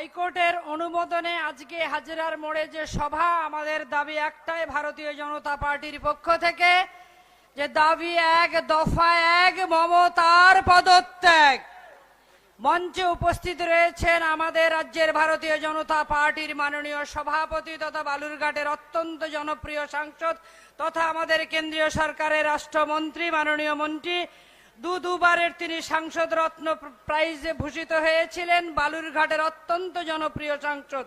হাইকোর্টের অনুমোদনে আজকে হাজিরার মোড়ে যে সভা, আমাদের দাবি একটাই, ভারতীয় জনতা পার্টির পক্ষ থেকে, যে দাবি এক, দফা এক, মমতার পদত্যাগ। মঞ্চে উপস্থিত রয়েছেন আমাদের রাজ্যের ভারতীয় জনতা পার্টির মাননীয় সভাপতি তথা বালুরঘাটের অত্যন্ত জনপ্রিয় সাংসদ তথা আমাদের কেন্দ্রীয় সরকারের রাষ্ট্রমন্ত্রী, মাননীয় মন্ত্রী দু দুবারের তিনি সাংসদ রত্ন প্রাইজে ভূষিত হয়েছিলেন। বালুরঘাটের অত্যন্ত জনপ্রিয় সাংসদ।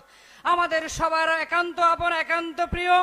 আমাদের সবার একান্ত আপন, একান্ত প্রিয়,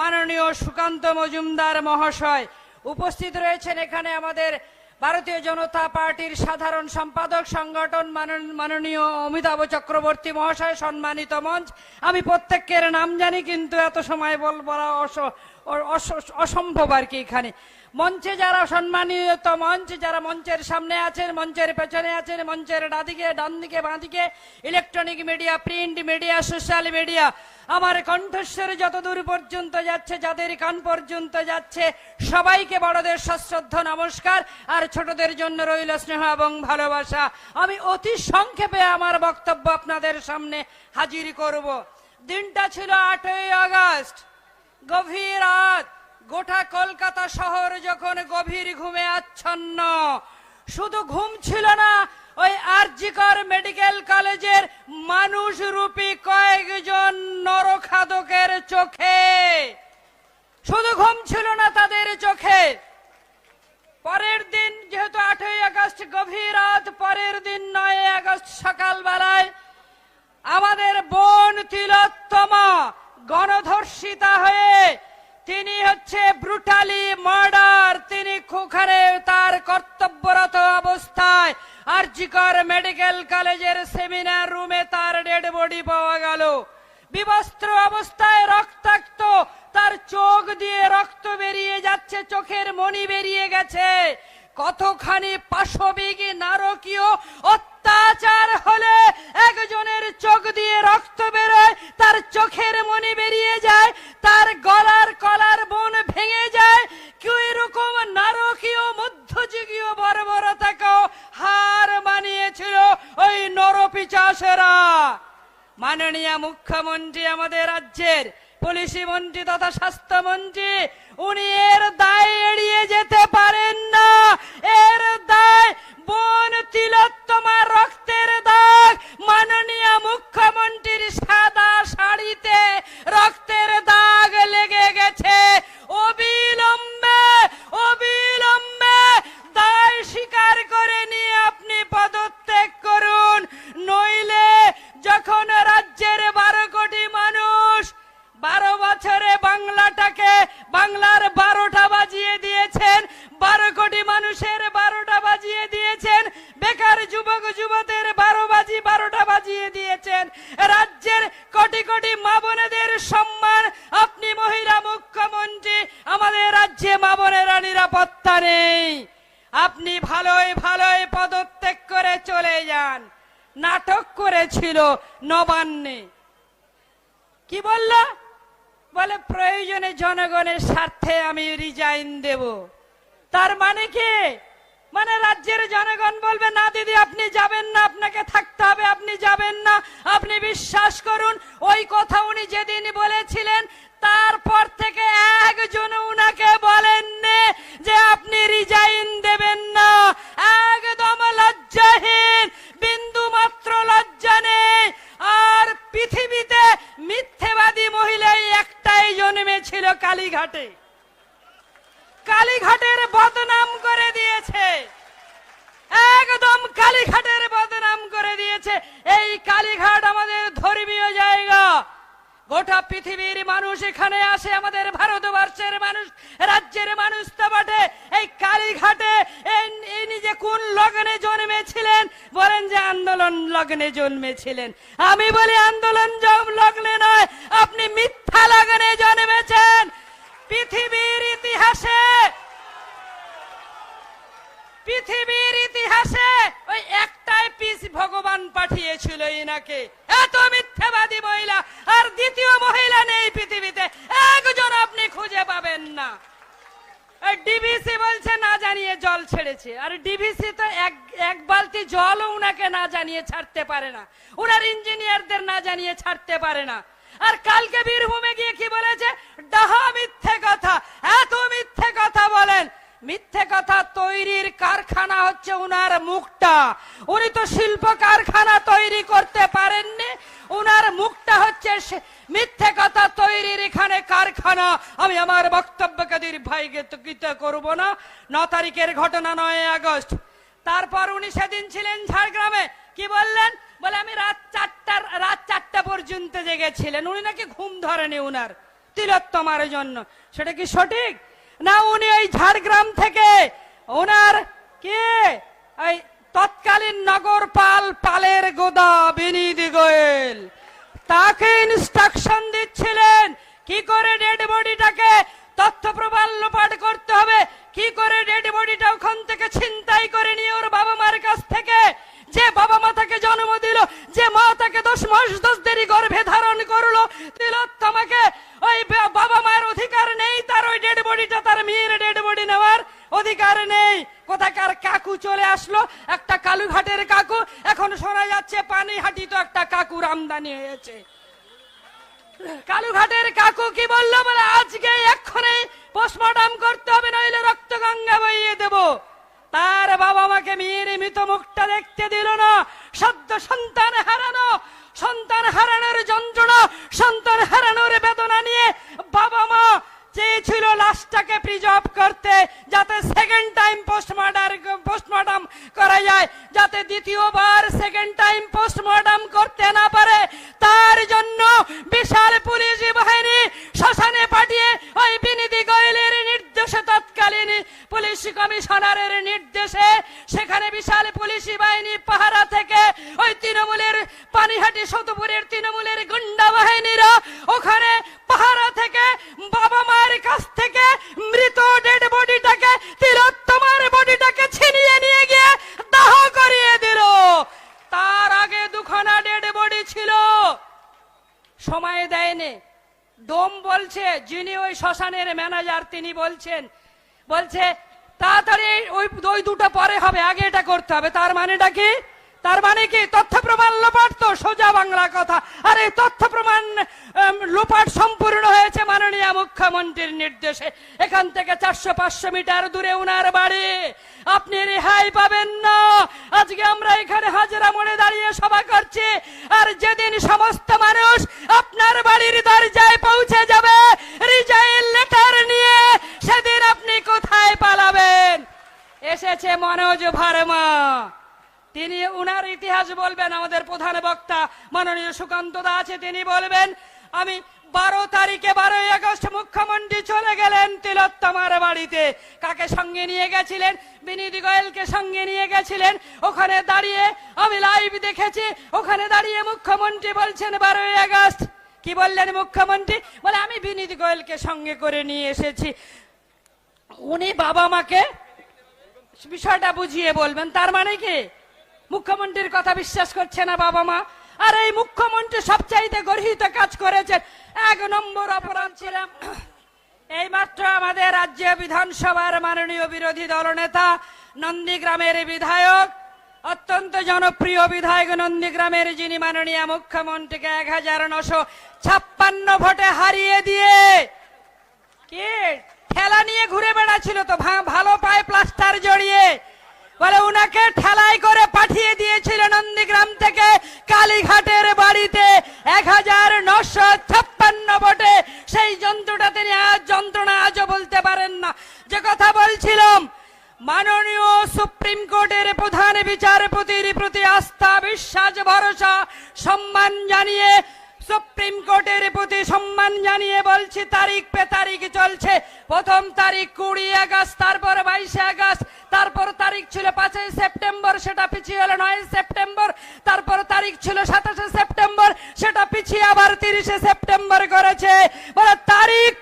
মাননীয় সুকান্ত মজুমদার মহাশয়। উপস্থিত রয়েছেন এখানে আমাদের ভারতীয় জনতা পার্টির সাধারণ সম্পাদক সংগঠন মানন- মাননীয় অমিতাভ চক্রবর্তী মহাশয় সম্মানিত মঞ্চ। আমি প্রত্যেকের নাম জানি, কিন্তু এত সময় বল, বলা অস- অস- অসম্ভব আর কি এখানে। মঞ্চে যারা সম্মানিত মঞ্চ, যারা মঞ্চের সামনে আছেন, মঞ্চের পেছনে আছেন, মঞ্চের ডাদিকে ডান দিকে বাঁ দিকে electronic media print media social media আমার কণ্ঠস্বর যত দূর পর্যন্ত যাচ্ছে, যাদের কান পর্যন্ত যাচ্ছে, সবাইকে বড়দের সশ্রদ্ধ নমস্কার, আর ছোটদের জন্য রইল স্নেহ এবং ভালোবাসা। আমি অতি সংক্ষেপে আমার বক্তব্য আপনাদের সামনে হাজির করব। দিনটা ছিল আটই আগস্ট, গভীর রাত। গোটা কলকাতা শহর যখন গভীর ঘুমে আচ্ছন্ন। শুধু ঘুম ছিল না ওই আরজিকর মেডিকেল কলেজের মানুষ রূপী কয়েকজন নরখাদকের চোখে। শুধু ঘুম ছিল না তাদের চোখে। পরের দিন যেহেতু আটই আগস্ট গভীর রাত, পরের দিন নয় আগস্ট সকালবেলায় আমাদের বোন তিলোত্তমা গণধর্ষিতা হয়ে তিনি হচ্ছে ব্রুটালি মার্ডার, তিনি খুখানে তার কর্তব্যরত অবস্থায় আরজিকর মেডিকেল কলেজের সেমিনার রুমে তার ডেড বডি পাওয়া গেল। বিবস্ত্র অবস্থায় রক্তাক্ত, তার চোখ দিয়ে রক্ত বেরিয়ে যাচ্ছে, চোখের মণি বেরিয়ে গেছে। কতখানি পাশবিক, নারকীয় অত্যাচার হলে একজনের চোখ দিয়ে রক্ত বেরোয়, তার চোখের মণি বেরিয়ে যায়, তার গলার কলার বোন ভেঙে যায়। কেউ এরকম নারকীয়, মধ্যযুগীয় বর্বরতাকেও হার মানিয়েছিল ওই নরপিচাসেরা মাননীয় মুখ্যমন্ত্রী আমাদের রাজ্যের পুলিশি মন্ত্রী তথা স্বাস্থ্যমন্ত্রী উনি এর দায় এড়িয়ে যেতে পারেন না। এর দায় বোন তিলোত্তমার রক্তের দাগ। মাননীয় মুখ্যমন্ত্রীর সাদা শাড়িতে রক্তের দাগ। কোটি কোটি মা বোনেদের সম্মান। আপনি মহিলা মুখ্যমন্ত্রী, আমাদের রাজ্যে মা বোনেরা নিরাপত্তা নেই। আপনি ভালোই ভালোই পদত্যাগ করে চলে যান। নাটক করেছিল নবান্নে। কি বলল? বলে, প্রয়োজনে জনগণের স্বার্থে আমি রিজাইন দেব। তার মানে কি? মানে রাজ্যের জনগণ বলবে, না দিদি, আপনি যাবেন না, আপনাকে থাকতে হবে, আপনি যাবেন না। আপনি বিশ্বাস করুন, ওই কথা উনি যেদিন বলেছিলেন, তারপর থেকে একজন উনাকে বলেননি যে আপনি রিজাইন দেবেন না। একদম লজ্জাহীন বিন্দু মাত্র লজ্জা নেই। আর পৃথিবীতে মিথ্যেবাদী মহিলাই একটাই জন্মেছিল কালীঘাটে। কালীঘাটের বদনাম করে দিয়েছে একদম কালীঘাটের বদনাম করে দিয়েছে এই কালীঘাট আমাদের ধর্মীয় জায়গা। গোটা পৃথিবীর মানুষ এখানে আসে, আমাদের ভারতবর্ষের মানুষ, রাজ্যের মানুষ তো বটে। এই কালীঘাটে কোন লগ্নে জন্মেছিলেন, বলেন যে আন্দোলন লগ্নে জন্মেছিলেন। আমি বলি আন্দোলন লগ্নে নয়, আপনি মিথ্যা লগ্নে জন্মেছেন। পৃথিবীর ইতিহাসে পৃথিবীর ইতিহাসে ওই একটাই পাঠিয়েছিল ইনাকে এত মিথ্যাবাদী মহিলা, আর দ্বিতীয় মহিলা নেই পৃথিবীতে। একজন আপনি খুঁজে পাবেন না। ডিবিসি বলছে, না জানিয়ে জল ছেড়েছে। আর ডিভিসি তো এক এক বালতি জলও উনাকে না জানিয়ে ছাড়তে পারে না। উনার ইঞ্জিনিয়ারদের না জানিয়ে ছাড়তে পারে না। আর কালকে বীরভূমে গিয়ে কি বলেছে? ডাহা, মিথ্যে কথা, এত মিথ্যে কথা বলেন। মিথ্যে কথা তৈরির কারখানা হচ্ছে উনার মুখটা উনি তো শিল্প কারখানা তৈরি করতে পারেননি উনার মুখটা হচ্ছে সে- মিথ্যে কথা তৈরির এখানে কারখানা আমি আমার বক্তব্যকে দীর্ঘায়িত কৃত করব না। ন তারিখের ঘটনা নয় আগস্ট। তারপর উনি সেদিন ছিলেন ঝাড়গ্রামে। কি বললেন? বলে, আমি রাত চারটার, রাত চারটা পর্যন্ত জেগেছিলেন। উনি নাকি ঘুম ধরেনি উনার তিলোত্তমার জন্য। সেটা কি সঠিক? না, উনি ওই ঝাড়গ্রাম থেকে ওনার কে? এই তৎকালীন নগরপাল পালের গোদা বিনীত গোয়েল। তাকে ইনস্ট্রাকশন দিচ্ছিলেন। কি করে ডেড বডিটাকে তথ্য প্রবাল লোপাট করতে হবে? কি করে ডেড বডিটা ওখান থেকে ছিনতাই করে নিয়ে ওর বাবা মার কাছ থেকে? যে বাবা মা তাকে জন্ম দিল, যে মা তাকে দশ মাস দশ দেরি গর্ভে ধারণ করল তিলোত্তমাকে ওই বাবা মায়ের অধিকার নেই, তার ওই ডেড বডিটা তার মেয়ের ডেড বডি নেওয়ার অধিকার নেই। কোথাকার কাকু চলে আসলো, একটা কালুঘাটের কাকু, এখন শোনা যাচ্ছে পানিহাটি তো একটা কাকুর আমদানি হয়েছে। কালুঘাটের কাকু কি বলল? বলে, আজকে এক্ষণে পোস্টমর্টম করতে হবে, নইলে রক্ত গঙ্গা বইয়ে দেব। তার বাবা মাকে মেয়ের মৃত মুখটা দেখতে দিল না। সদ্য সন্তান হারানো, সন্তান হারানোর যন্ত্রণা, সন্তান হারানোর বেদনা নিয়ে বাবা মা চেয়েছিল লাশটাকে প্রিজার্ভ করতে, যাতে সেকেন্ড টাইম পোস্টমর্টার পোস্টমর্টম করা যায়, যাতে দ্বিতীয়বার সেকেন্ড টাইম পোস্টমর্টম করতে না পারে। তার জন্য বিশাল পুলিশ বাহিনী শ্মশানে কমিশনারের নির্দেশে সেখানে বিশাল পুলিশ বাহিনী পাহারা থেকে ওই তৃণমূলের পানিহাটি সতপুরের তৃণমূলের গুন্ডা বাহিনীরা ওখানে পাহারা থেকে বাবা মায়ের কাছ থেকে মৃত ডেড বডিটাকে, তিলোত্তমার বডিটাকে ছিনিয়ে নিয়ে গিয়ে দাহ করিয়ে দিল। তার আগে দুখানা ডেড বডি ছিল। সময় দেয়নি। ডোম বলছে, যিনি ওই শ্মশানের ম্যানেজার, তিনি বলছেন, বলছে তাড়াতাড়ি ওই ওই দুটো পরে হবে, আগে এটা করতে হবে। তার মানেটা কি? তার মানে কি? তথ্য প্রমাণ লোপাট তো সোজা বাংলা কথা। আর তথ্য প্রমাণ লোপাট সম্পূর্ণ হয়েছে মাননীয় মুখ্যমন্ত্রীর নির্দেশে। এখান থেকে চারশো পাঁচশো মিটার দূরে উনার বাড়ি। আপনি রেহাই পাবেন না। আজকে আমরা এখানে হাজরা মোড়ে দাঁড়িয়ে সভা করছি। আর যেদিন সমস্ত মানুষ আপনার বাড়ির দরজায় পৌঁছে যাবে এসেছে মনোজ ভার্মা। তিনি উনার ইতিহাস বলবেন, আমাদের প্রধান বক্তা মাননীয় সুকান্ত দা আছে, তিনি বলবেন, আমি বারো তারিখে বারোই আগস্ট মুখ্যমন্ত্রী চলে গেলেন তিলোত্তমার বাড়িতে। কাকে সঙ্গে নিয়ে গেছিলেন? বিনীতি গোয়েলকে সঙ্গে নিয়ে গেছিলেন। ওখানে দাঁড়িয়ে আমি লাইভ দেখেছি। ওখানে দাঁড়িয়ে মুখ্যমন্ত্রী বলছেন, বারোই আগস্ট। কি বললেন মুখ্যমন্ত্রী? বলে, আমি বিনীতি গোয়েলকে সঙ্গে করে নিয়ে এসেছি। উনি বাবা মাকে বিষয়টা বুঝিয়ে বলবেন। তার মানে কি? মুখ্যমন্ত্রীর কথা বিশ্বাস করছে না বাবা মা? আর এই মুখ্যমন্ত্রী সবচাইতে গর্হিত কাজ করেছেন। এক নম্বর অপরাধ ছিলাম। এই মাত্র আমাদের রাজ্য বিধানসভার মাননীয় বিরোধী দলনেতা নন্দীগ্রামের বিধায়ক, অত্যন্ত জনপ্রিয় বিধায়ক নন্দীগ্রামের যিনি মাননীয় মুখ্যমন্ত্রীকে এক হাজার নশো ছাপ্পান্ন ভোটে হারিয়ে দিয়ে, কে? ঠেলা নিয়ে ঘুরে বেড়াচ্ছিল তো ভালো পায়ে প্লাস্টার জড়িয়ে। বলে উনাকে ঠেলাই করে পাঠিয়ে দিয়েছিল নন্দীগ্রাম থেকে কালীঘাটের বাড়িতে। এক হাজার নশো ছাপ্পান্ন ভোটে সেই যন্ত্রটা তিনি আজ যন্ত্রণা আজও বলতে পারেন না। যে কথা বলছিলাম, মাননীয় সুপ্রিম কোর্টের প্রধান বিচারপতির প্রতি আস্থা, বিশ্বাস, ভরসা, সম্মান জানিয়ে সুপ্রিম কোর্টের প্রতি সম্মান জানিয়ে বলছি, তারিখ পে তারিখ চলছে। প্রথম তারিখ কুড়ি আগস্ট, তারপর বাইশে আগস্ট, তারপর তারিখ ছিল পাঁচই সেপ্টেম্বর, সেটা পিছিয়ে হলো নয় সেপ্টেম্বর, তারপর তারিখ ছিল সাতাশে সেপ্টেম্বর, সেটা পিছিয়ে আবার তিরিশে সেপ্টেম্বর করেছে। তারিখ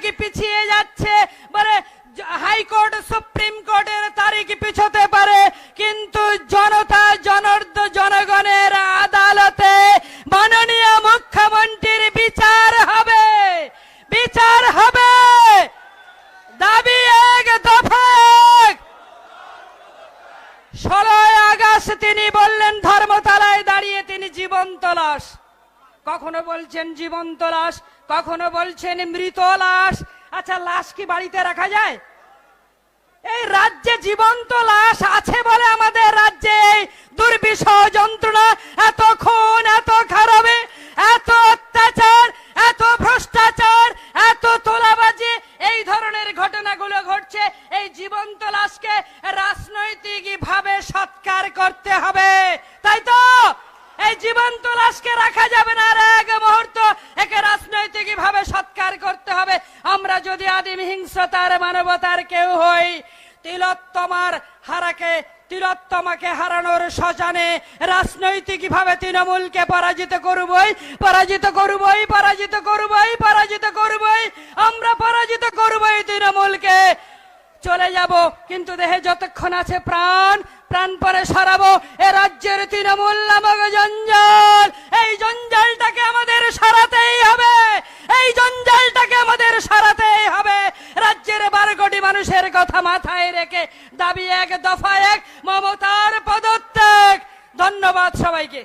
তারিখই পিছিয়ে যাচ্ছে। মানে হাইকোর্ট, সুপ্রিম কোর্টের তারিখ পিছতে পারে। কিন্তু জনতা, জনার্দ, জনগণের আদালতে মাননীয় মুখ্যমন্ত্রীর বিচার হবে। বিচার হবে। দাবি এক দফা ষোলোই আগস্ট তিনি বললেন, ধর্মতলায় দাঁড়িয়ে তিনি জীবন্ত লাশ কখনো বলছেন জীবন্ত লাশ কখনো বলছেন মৃত লাশ? আচ্ছা লাশ কি বাড়িতে রাখা যায়? এই রাজ্যে জীবন্ত লাশ আছে বলে আমাদের রাজ্যে এই দুর্বিষহ যন্ত্রণা এত খুন, এত খারাপে, এত অত্যাচার, এত ভ্রষ্টাচার, এত তোলাবাজি এই ধরনের ঘটনাগুলো ঘটছে এই জীবন্ত লাশকে রাজনৈতিক ভাবে সৎকার করতে হবে তাই তো এই জীবন্ত লাশকে রাখা যাবে না আর এক মুহূর্ত একে রাজনৈতিক ভাবে সৎকার করতে হবে আমরা যদি আদিম হিংস্রতার মানবতার কেউ হই তিলোত্তমার হারাকে তিলোত্তমাকে হারানোর শ্মশানে রাজনৈতিক ভাবে তৃণমূলকে পরাজিত করবই পরাজিত করবই পরাজিত করবই পরাজিত করবই, আমরা পরাজিত করবই তৃণমূলকে। চলে যাব, কিন্তু দেহে যতক্ষণ আছে প্রাণ প্রাণ পরে সরাবো, এ রাজ্যের তৃণমূল নামক জঞ্জাল। এই জঞ্জালটাকে আমাদের সরাতেই হবে, এই জঞ্জালটাকে আমাদের সরাতেই হবে। রাজ্যের বারো কোটি মানুষের কথা মাথায় রেখে দাবি এক, দফা এক, মমতার পদত্যাগ ধন্যবাদ সবাইকে।